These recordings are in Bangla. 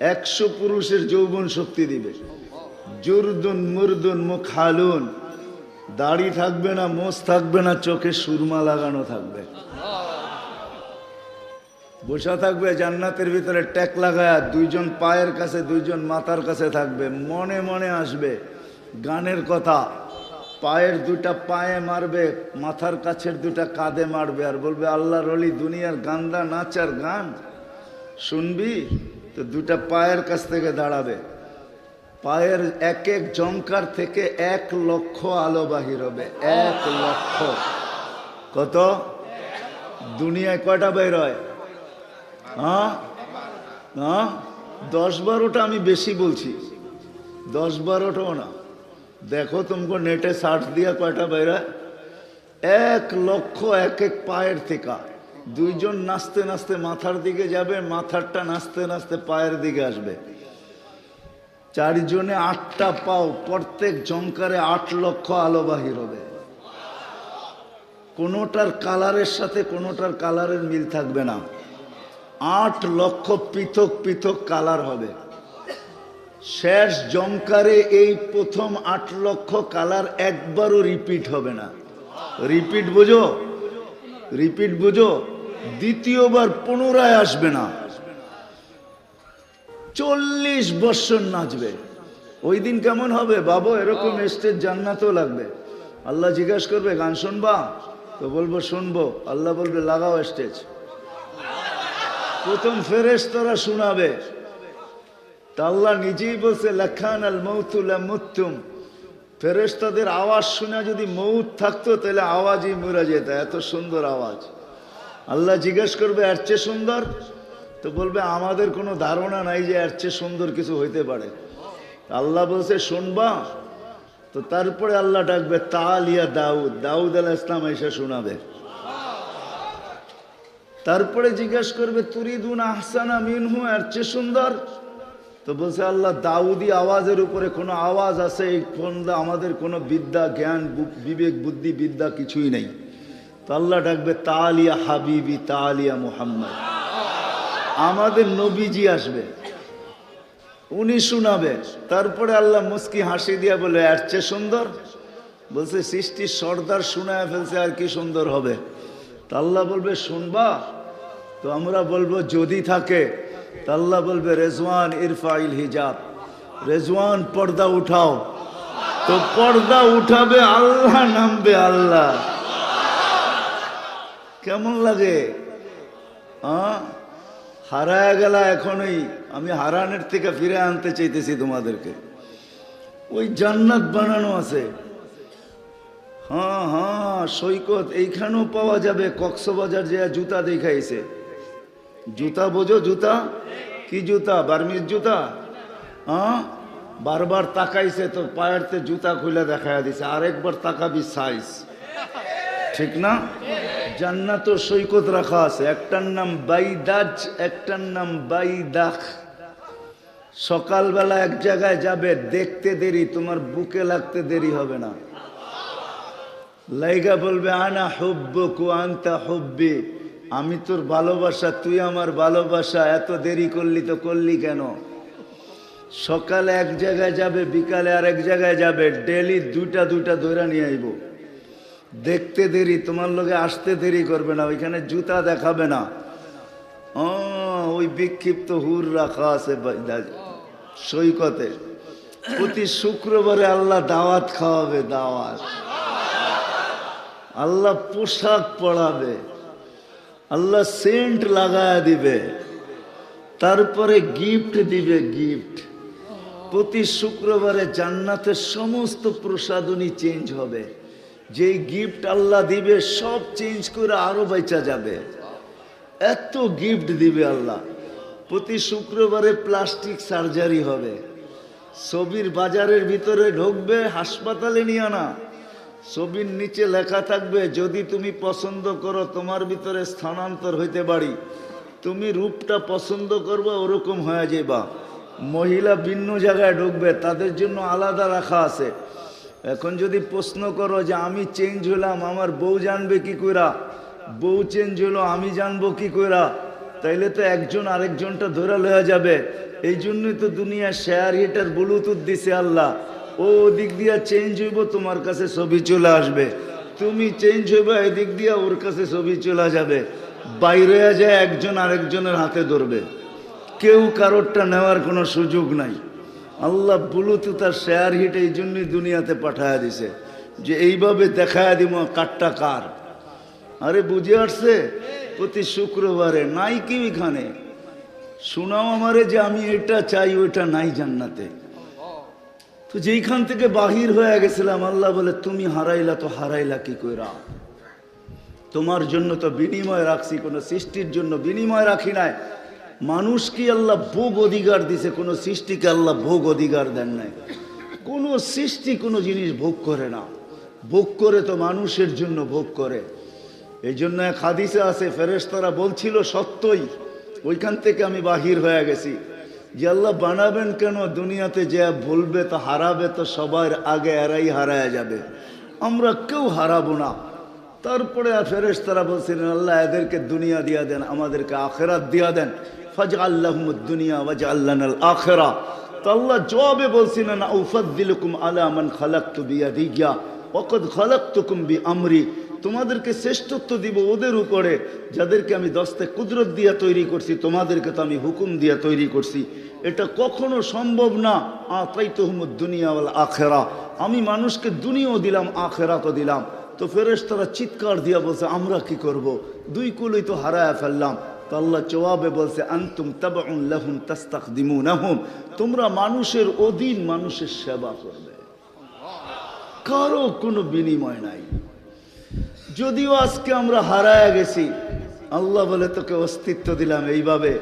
একশো পুরুষের যৌবন শক্তি দিবে। জুরদুন, মুরদুন মুখ হালুন দাড়ি থাকবে না, মোষ থাকবে না, চোখে সুরমা লাগানো থাকবে। বসা থাকবে, জান্নাতের ভিতরে ট্যাক লাগায়া দুইজন পায়ের কাছে, দুইজন মাথার কাছে থাকবে। মনে মনে আসবে গানের কথা। পায়ের দুটা পায়ে মারবে, মাথার কাছের দুটা কাঁধে মারবে আর বলবে আল্লাহ রলি দুনিয়ার গান্দা, নাচার গান। শুনবি? তো দুটা পায়ের কাছ থেকে দাঁড়াবে। পায়ের এক এক জঙ্কার থেকে এক লক্ষ আলো বাহির হবে, এক লক্ষ। কত? দুনিয়ায় কয়টা বের হয়? হ্যাঁ? হ্যাঁ? দশ বারোটা আমি বেশি বলছি। দশ বারোটাও না। দেখো তোমাকে নেটে সার্চ দিয়া কয়টা বেরোয় এক লক্ষ এক এক পায়ের থেকে। দুইজন নাচতে নাচতে মাথার দিকে যাবে, মাথারটা নাচতে নাচতে পায়ের দিকে আসবে। চারজনে আটটা পাও, প্রত্যেক জঙ্কারে আট লক্ষ আলো বাহির হবে। কোনোটার কালারের সাথে কোনোটার কালারের মিল থাকবে না। আট লক্ষ পৃথক পৃথক কালার হবে। শেষ জমকারে এই প্রথম আট লক্ষ কালার একবারও রিপিট হবে না। রিপিট বুঝো? রিপিট বুঝো? দ্বিতীয়বার পুনরায় আসবে না। চল্লিশ বৎসর নাচবে। ওই দিন কেমন হবে? বাবু, এরকম স্টেজ জান্নাতও লাগবে। আল্লাহ জিজ্ঞাসা করবে, গান শুনবা? তো বলব, শুনব। আল্লাহ বলবে, লাগাও স্টেজ প্রথম ফেরেশতারা শোনাবে। তা আল্লাহ নিজেই বলছে, লেখান আল মৌতুলা মুতুম ফেরেশতাদের আওয়াজ শুনে যদি মৌত থাকতো, তাহলে আওয়াজই মরে যেত। এত সুন্দর আওয়াজ। আল্লাহ জিজ্ঞেস করবে, এর চেয়ে সুন্দর? তো বলবে, আমাদের কোনো ধারণা নাই যে এর চেয়ে সুন্দর কিছু হইতে পারে। আল্লাহ বলছে, শুনবা? তো তারপরে আল্লাহ ডাকবে, তালিয়া দাউদ। দাউদ আলাহ ইসলাম এসে শোনাবে। তারপরে জিজ্ঞেস করবে, তুরিদুন আহসানা মিনহু, এর চেয়ে সুন্দর? তো বলছে, আল্লাহ, দাউদি আওয়াজের উপরে কোনো আওয়াজ আছে? এই আমাদের কোনো বিদ্যা, জ্ঞান, বিবেক, বুদ্ধি, বিদ্যা কিছুই নেই। তো আল্লাহ ডাকবে, তালিয়া হাবিবি, তালিয়া মুহাম্মদ। আমাদের নবীজি আসবে, উনি শোনাবে। তারপরে আল্লাহ মুস্কি হাসি দিয়া বলে, এর চেয়ে সুন্দর? বলছে সৃষ্টির সর্দার শোনায় ফেলছে, আর কি সুন্দর হবে? তা আল্লাহ বলবে, শুনবা? তো আমরা বলব, যদি থাকে। তা আল্লাহ বলবে, রেজওয়ান ইরফাইল হিজাব। রেজওয়ান, পর্দা উঠাও। তো পর্দা উঠাবে, আল্লাহ নামবে আল্লাহ। কেমন লাগে? হারায় গেলা এখনই। আমি হারানের থেকে ফিরে আনতে চাইতেছি তোমাদেরকে। ওই জান্নাত বানানো আছে। হ্যাঁ হ্যাঁ সৈকত, এইখানেও পাওয়া যাবে। কক্সবাজার যে জুতা দেখাইছে। জুতা বোঝো, জুতা? কি জুতা? বার্মির জুতা? হ্যাঁ বারবার তাকাইছে তো, পায়েরতে জুতা খুলে দেখায় দিছে। আরেকবার তাকাবি সাইজ ঠিক না? জান্নাত সৈকত রাখা আছে। একটার নাম বাইদাজ, একটার নাম বাইদাখ। সকালবেলা এক জায়গায় যাবে, দেখতে দেরি, তোমার বুকে লাগতে দেরি হবে না। লাইগা বলবে, আনা হুব্বকু, আনতা হুব্বি। আমি তোর ভালোবাসা, তুই আমার ভালোবাসা, এত দেরি করলি তো করলি কেন? সকালে এক জায়গায় যাবে, বিকালে আর এক জায়গায় যাবে ডেলি দুইটা দুইটা দৈরা নিয়ে আইব। দেখতে দেরি, তোমার লোকে আসতে দেরি করবে না, ওইখানে জুতা দেখাবে না। ওই বিক্ষিপ্ত হুর রাখা আছে সৈকতে। প্রতি শুক্রবারে আল্লাহ দাওয়াত খাওয়াবে, দাওয়াত। আল্লাহ পোশাক পরাবে, আল্লাহ সেন্ট লাগায় দিবে, তারপরে গিফট দিবে, গিফট। প্রতি শুক্রবারে জান্নাতের সমস্ত প্রসাদনী চেঞ্জ হবে। যেই গিফট আল্লাহ দিবে, সব চেঞ্জ করে আরও বেচা যাবে। এত গিফট দিবে আল্লাহ। প্রতি শুক্রবারে প্লাস্টিক সার্জারি হবে। ছবির বাজারের ভিতরে ঢুকবে, হাসপাতালে নিয়ে না ছবির নিচে লেখা থাকবে, যদি তুমি পছন্দ করো, তোমার ভিতরে স্থানান্তর হইতে পারি। তুমি রূপটা পছন্দ করবে, ওরকম হয়ে যাবা মহিলা ভিন্ন জায়গায় ঢুকবে, তাদের জন্য আলাদা রাখা আছে। এখন যদি প্রশ্ন করো যে আমি চেঞ্জ হলাম, আমার বউ জানবে কি কইরা? বউ চেঞ্জ হলো, আমি জানব কি কইরা? তাইলে তো একজন আরেকজনটা ধরে লয়া যাবে। এই জন্যই তো দুনিয়া শেয়ার হিটার ব্লুটুথ দিছে আল্লাহ। ও ওদিক দিয়া চেঞ্জ হইব, তোমার কাছে ছবি চলে আসবে। তুমি চেঞ্জ হইবে, এদিক দিয়া ওর কাছে ছবি চলে যাবে। বাইরে যায় একজন আরেকজনের হাতে ধরবে। কেউ কারোরটা নেওয়ার কোনো সুযোগ নাই। আল্লাহ ব্লুটুথ আর শেয়ার হিট এই জন্যই দুনিয়াতে পাঠায় দিছে। যে এইভাবে দেখায় দিব কারটা কার? আরে বুঝে আসছে? প্রতি শুক্রবারে নাই কি এখানে। শোনাও আমারে যে আমি এটা চাই, ওইটা নাই জান্নাতে। তো যেইখান থেকে বাহির হয়ে গেছিলাম, আল্লাহ বলে, তুমি হারাইলা তো হারাইলা কি কইরা? তোমার জন্য তো বিনিময় রাখছি, কোনো সৃষ্টির জন্য বিনিময় রাখি নাই। মানুষ কি আল্লাহ ভোগ অধিকার দিছে? কোনো সৃষ্টিকে আল্লাহ ভোগ অধিকার দেন নাই। কোনো সৃষ্টি কোনো জিনিস ভোগ করে না। ভোগ করে তো মানুষের জন্য ভোগ করে। এই জন্য এক হাদিসে আছে, ফেরেশতারা বলছিল সত্যই, ওইখান থেকে আমি বাহির হয়ে গেছি। যে আল্লাহ বানাবেন কেন? দুনিয়াতে যে বলবে তো হারাবে তো সবার আগে এরাই হারায় যাবে। আমরা কেউ হারাবো না। তারপরে আর ফেরেশ তারা বলছিলেন, আল্লাহ এদেরকে দুনিয়া দিয়া দেন, আমাদেরকে আখেরাত দিয়া দেন। আল্লাহ আখেরা। তো বি আমরি তোমাদেরকে শ্রেষ্ঠত্ব দিব ওদের উপরে, যাদেরকে আমি দস্তে কুদরত দিয়া তৈরি করছি, তোমাদেরকে তো আমি হুকুম দিয়া তৈরি করছি। এটা কখনো সম্ভব না। আতাই তহমুদ দুনিয়া ওয়াল আখেরা। আমি মানুষকে দুনিয়াও দিলাম, আখেরাতও দিলাম। তো ফেরেশ তারা চিৎকার দিয়া বলছে, আমরা কি করব? দুই কুলই তো হারায় ফেললাম। তো আল্লাহ জবাবে বলছে, আন্তুম তাবাউন লাহুম তাস্তাখদিমুনাহুম। তোমরা মানুষের অধীন মানুষের সেবা করবে। কারও কোনো বিনিময় নাই। যদিও আজকে আমরা হারায় গেছি, আল্লাহ বলে, তোকে অস্তিত্ব দিলাম এইভাবে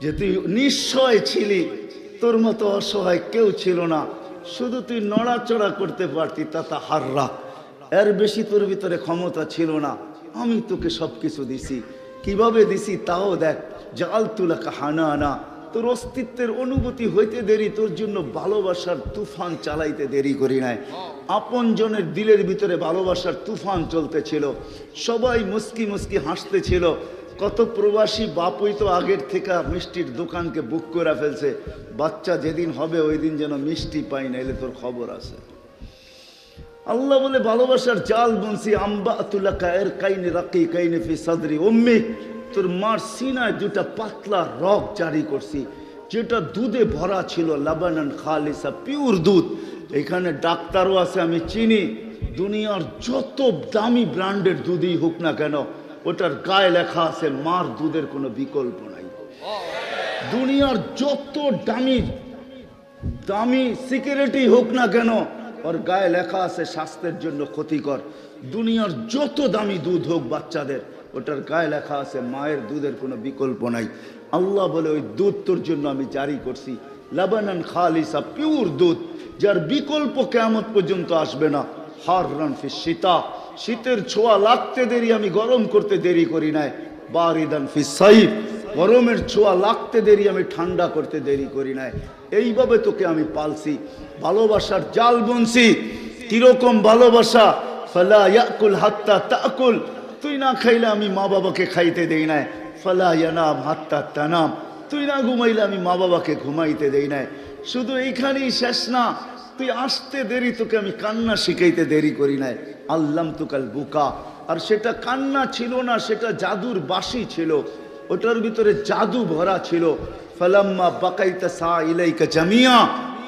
যে তুই নিশ্চয় ছিলি, তোর মতো অসহায় কেউ ছিল না। শুধু তুই নড়াচড়া করতে পারতি, তা হাররা। এর বেশি তোর ভিতরে ক্ষমতা ছিল না। আমি তোকে সব কিছু দিছি। কীভাবে দিছি তাও দেখ। জাল তুলাকা হানা আনা তোর অস্তিত্বের অনুভূতি হইতে দেরি, তোর জন্য ভালোবাসার তুফান চালাইতে দেরি করি নাই। আপনজনের দিলের ভিতরে ভালোবাসার তুফান চলতেছিল। সবাই মুস্কি মুস্কি হাসতেছিল। কত প্রবাসী বাপই তো আগের থেকে মিষ্টির দোকানকে বুক করে ফেলছে। বাচ্চা যেদিন হবে ওই দিন যেন মিষ্টি পাই না এলে তোর খবর আছে। আল্লাহ বলে, ভালোবাসার জাল বুনছি, আম্বা তুলা কায়ের কাইনে রাকি কাইনে ফি সাদরি। অম্মি তোর মার সিনায় দুটা পাতলা রক জারি করছি, যেটা দুধে ভরা ছিল, লাবানান খালিসা, পিওর দুধ। এখানে ডাক্তারও আছে, আমি চিনি। দুনিয়ার যত দামি ব্র্যান্ডের দুধই হোক না কেন, ওটার গায়ে লেখা আছে, মার দুধের কোনো বিকল্প নাই। দুনিয়ার যত দামি দামি সিকিউরিটি হোক না কেন ওর গায়ে লেখা আছে, স্বাস্থ্যের জন্য ক্ষতিকর। দুনিয়ার যত দামি দুধ হোক বাচ্চাদের, ওটার গায়ে লেখা আছে, মায়ের দুধের কোনো বিকল্প নাই। আল্লাহ বলে, ওই দুধ তোর জন্য আমি জারি করছি। লাবানান খালিসা, পিওর দুধ, যার বিকল্প কেমত পর্যন্ত আসবে না। হার রান ফি শীতা, শীতের ছোঁয়া লাগতে দেরি, আমি গরম করতে দেরি করি নাই। বারিদান ফি সাইফ গরমের ছোঁয়া লাগতে দেরি, আমি ঠান্ডা করতে দেরি করি নাই। এইভাবে তোকে আমি পালছি। ভালোবাসার জাল বুনছি। কীরকম ভালোবাসা? ফালা হাত্তা তাকুল। তুই না খাইলে আমি মা বাবাকে খাইতে দেই নাই। ফালা ইয়ানাম হাত্তা তানাম। তুই না ঘুমাইলে আমি মা বাবাকে ঘুমাইতে দেই নাই। শুধু এইখানেই শেষ না, তুই আসতে দেরি, তোকে আমি কান্না শিখাইতে দেরি করি নাই। আল্লাম তুকাল বুকা। আর সেটা কান্না ছিল না, সেটা জাদুর বাসি ছিল। ওটার ভিতরে জাদু ভরা ছিল। ফালাম্মা বাকাইতা সা ইলাইকা জামিয়া।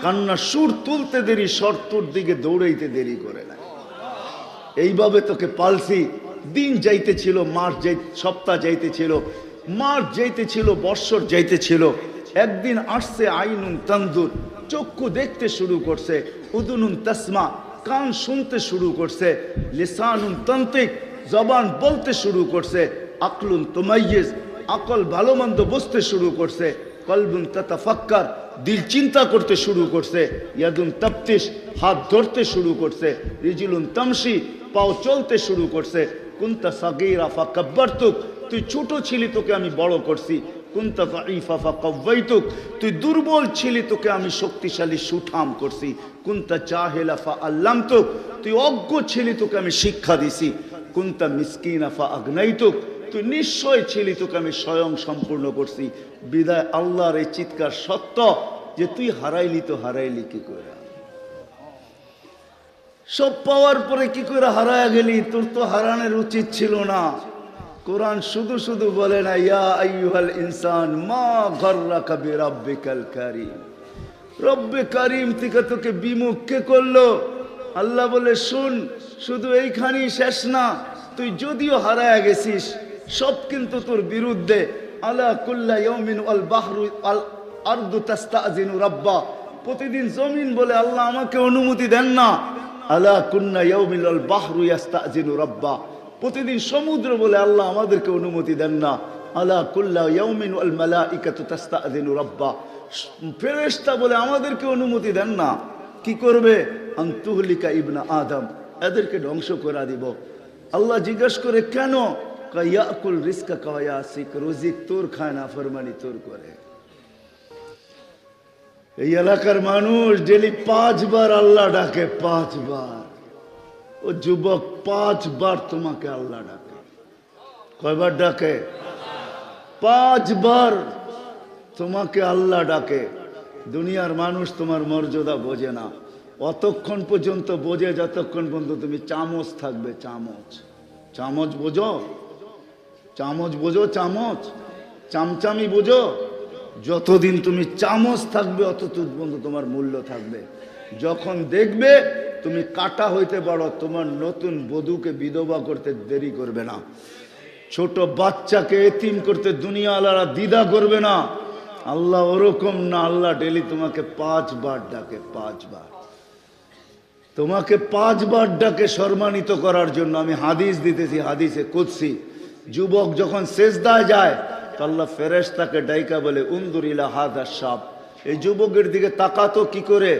কান্না সুর তুলতে দেরি, শর্তর দিকে দৌড়াইতে দেরি করে না। এইভাবে তোকে পালসি দিন যাইতে ছিল, মাস যাই সপ্তাহ যাইতে ছিল, মাস যাইতে ছিল, বৎসর যাইতে ছিল। একদিন আসছে আইনুন তন্দুর চক্ষু দেখতে শুরু করছে, উদুনুন তসমা, কান শুনতে শুরু করছে, লিসানুন তন্ত্রিক, জবান বলতে শুরু করছে, আকলুন তোমাইয়েজ আকল ভালো মন্দ বুঝতে শুরু করছে, কলবুন তাতাফাক্কার, দিল চিন্তা করতে শুরু করছে, ইয়াদুন তাপ্তিস হাত ধরতে শুরু করছে, রিজিলুন তামসি পাও চলতে শুরু করছে, কুন্তা সাগিরা ফা কাব্বারতুক তুই ছোট ছিলি তোকে আমি বড় করছি, কুন্তা দাইফা ফা কাব্বাইতুক তুই দুর্বল ছিলি তোকে আমি শক্তিশালী সুঠাম করছি, কুন্তা জাহেলা ফা আল্লামতুক তুই অজ্ঞ ছিলি তোকে আমি শিক্ষা দিছি, কুন্তা মিসকিনা ফা আগ্নাইতুক তুই নিশ্চয় ছিলি, তোকে আমি স্বয়ং সম্পূর্ণ করছি। বিদায় আল্লাহর এই চিৎকার সত্য যে তুই হারাইলি তো হারাইলি, কি করে সব পাওয়ার পরে কি করে হারায় গেলি? তোর তো হারানোর উচিত ছিল না। কোরআন শুধু শুধু বলে না, ইয়া ইনসান, মা গররাকা বিরাব্বিকাল কারীম। রব্বে কারিম থেকে তোকে বিমুখ কে করল? আল্লাহ বলে, শুন, শুধু এইখানেই শেষ না, তুই যদিও হারায় গেছিস সব কিন্তু তোর বিরুদ্ধে, আলা আল আল রাব্বা। প্রতিদিন জমিন বলে আল্লাহ আমাকে অনুমতি দেন না। আলা ইয়াউমিল আল রাব্বা। প্রতিদিন সমুদ্র বলে আল্লাহ আমাদেরকে অনুমতি দেন না। আলা রাব্বা। ফেরেশতা বলে আমাদেরকে অনুমতি দেন না। কি করবে? আন্তুহলিকা ইবনা আদম। এদেরকে ধ্বংস করে দিব। আল্লাহ জিজ্ঞেস করে, কেন? ইয়াকুল রিস্কা কায়া সিক রোজিক তোর খায় না, ফরমানি তোর করে। এই এলাকার মানুষ ডেলি পাঁচবার আল্লাহ ডাকে, পাঁচবার। ও যুবক পাঁচবার তোমাকে আল্লাহ ডাকে। কয়বার ডাকে? পাঁচবার তোমাকে আল্লাহ ডাকে। দুনিয়ার মানুষ তোমার মর্যাদা বোঝে না। অতক্ষণ পর্যন্ত বোঝে, যতক্ষণ পর্যন্ত তুমি চামচ থাকবে, চামচ। চামচ বোঝো? চামচ বোঝো, চামচ। চামচামি বোঝো। যতদিন তুমি চামচ থাকবে অতদিন পর্যন্ত তোমার মূল্য থাকবে। যখন দেখবে তুমি কাটা হইতে পারো, তোমার নতুন বধূকে বিধবা করতে দেরি করবে না। ছোট বাচ্চাকে এতিম করতে দুনিয়া আলারা দ্বিধা করবে না। আল্লাহ ওরকম না, আল্লাহ ডেলি তোমাকে পাঁচবার ডাকে, পাঁচবার। তোমাকে পাঁচবার ডাকে সম্মানিত করার জন্য আমি হাদিস দিতেছি, হাদিসে কুৎসি যুবক যখন শেষদায় যায়, তো আল্লাহ ফেরেশ তাকে ডাইকা বলে উন্দুরিলা হাদা সাপ এই যুবকের দিকে তাকাতো কি করে?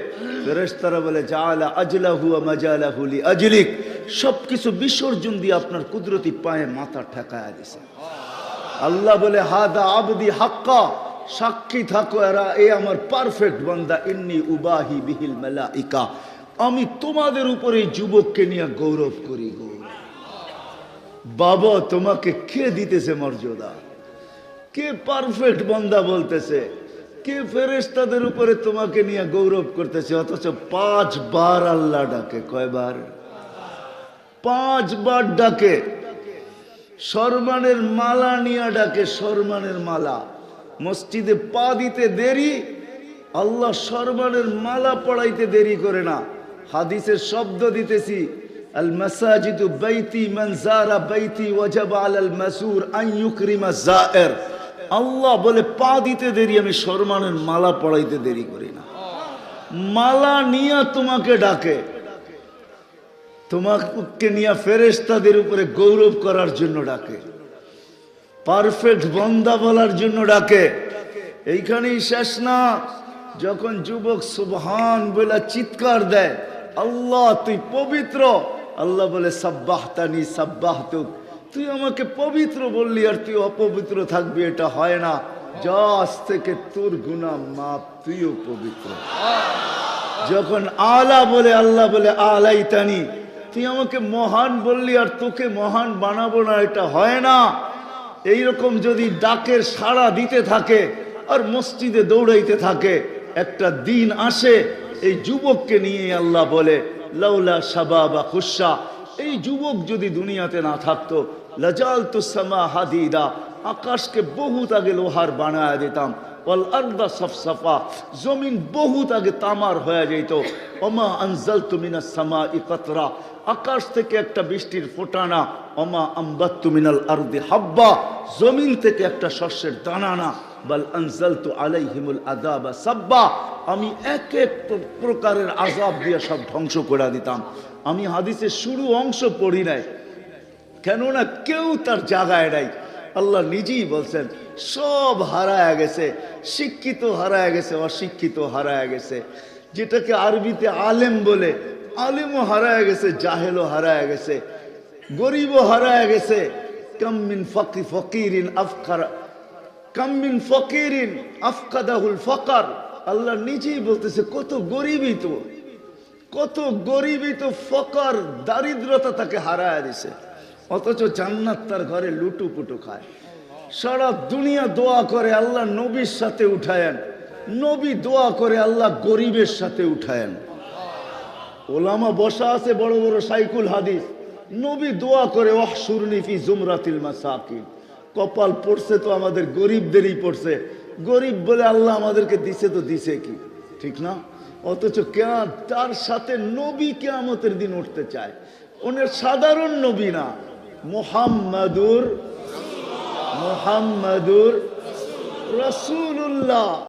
ফেরেশতারা বলে জালা আজলা হুয়া মাজালা হুলি আজলিক। সব কিছু বিসর্জন দিয়ে আপনার কুদরতি পায়ে মাথা ঠেকায় দিছে। আল্লাহ বলে হাদা আবদি হাক্কা, সাক্ষী থাকো এরা, এ আমার পারফেক্ট বান্দা, ইন্নি উবাহি বিহিল মেলা ইকা আমি তোমাদের উপরে যুবককে নিয়ে গৌরব করি গৌরব বাবা, তোমাকে কে দিতেছে মর্যাদা? কে পারফেক্ট বান্দা বলতেছে? কে ফেরেশতাদের উপরে তোমাকে নিয়ে গৌরব করতেছে? অথচ পাঁচবার আল্লাহ ডাকে, কয়বার? পাঁচবার ডাকে। সরমানের মালা নিয়ে ডাকে সরমানের মালা। মসজিদে পা দিতে দেরি, আল্লাহ সরমানের মালা পড়াইতে দেরি করে না। হাদিসের শব্দ দিতেছি আল মাসাজিদু বাইতি মান জারা বাইতি ওয়াজাবা আলাল মাসুর আন ইউকরিমা জায়ের আল্লাহ বলে পা দিতে দেরি আমি সরমানের মালা পড়াইতে দেরি করি না মালা নিয়ে তোমাকে ডাকে তোমাকে নিয়ে ফেরেশতাদের উপরে গৌরব করার জন্য ডাকে পারফেক্ট বন্দা বলার জন্য ডাকে এইখানেই শেষ না যখন যুবক সুবহান বলে চিৎকার দেয় আল্লাহ তুই পবিত্র আল্লাহ বলে, সাব্বাহতানি সাব্বাহতুক। তুই আমাকে পবিত্র বললি আর তুই অপবিত্র থাকবি, এটা হয় না। যা আজ থেকে তোর গুণা মাপ তুইও পবিত্র। যখন আলা বলে, আল্লাহ বলে আলাই তানি তুই আমাকে মহান বললি আর তোকে মহান বানাবো না, এটা হয় না। এইরকম যদি ডাকের সাড়া দিতে থাকে আর মসজিদে দৌড়াইতে থাকে, একটা দিন আসে, এই যুবককে নিয়ে আল্লাহ বলে লাউলা সাবাবা খুশা। এই যুবক যদি দুনিয়াতে না থাকতো লাজাল তুসামা হাদিদা, আকাশকে বহুত আগে লোহার বানায় দিতাম, ওয়াল আরদা সফসফা, জমিন বহুত আগে তামার হয়ে যেত ওমা আনজাল তুমিনা সামা ইকতরা আকাশ থেকে একটা বৃষ্টির ফোটানা, ওমা আম্বাত্তু মিনাল আরদি হাব্বা, জমিন থেকে একটা শস্যের দানানা। বল আনজালতু আলাইহিমুল আমি এক এক প্রকারের আযাব দিয়ে সব ধ্বংস করে দিতাম। আমি হাদিসের শুরু অংশ পড়ি নাই। কেননা কেউ তার জায়গায় নাই। আল্লাহ নিজেই বলছেন, সব হারায় গেছে, শিক্ষিত হারায় গেছে, অশিক্ষিত হারায় গেছে। যেটাকে আরবিতে আলেম বলে, আলেমও হারায় গেছে, জাহেলও হারায় গেছে, গরিবও হারায় গেছে। কাম্মিন ফকি ফকিরিন আফকার কাম্মিন ফকিরিন আফকাদাহুল ফকার। আল্লাহ নিজেই বলতেছে, কত গরিবই তো, কত গরিবই তো ফকার দারিদ্রতা তাকে হারায় দিছে। অথচ জান্নাত তার ঘরে লুটু পুটু খায়। সারা দুনিয়া দোয়া করে আল্লাহ নবীর সাথে উঠায়েন। নবী দোয়া করে আল্লাহ গরিবের সাথে উঠায়েন। ওলামা বসা আছে বড় বড় সাইকুল হাদিস। নবী দোয়া করে ওয়াহ সুরনিফি জুমরাতিল মাসাকিন। কপাল পড়ছে তো আমাদের, গরিবদেরই পড়ছে। গরিব বলে আল্লাহ আমাদেরকে দিছে তো দিছে কি? ঠিক না? অথচ কেয়া তার সাথে নবী কেয়ামতের দিন উঠতে চায়? ওনের সাধারণ নবী না। মোহাম্মদুর মোহাম্মদুর রসুল্লাহ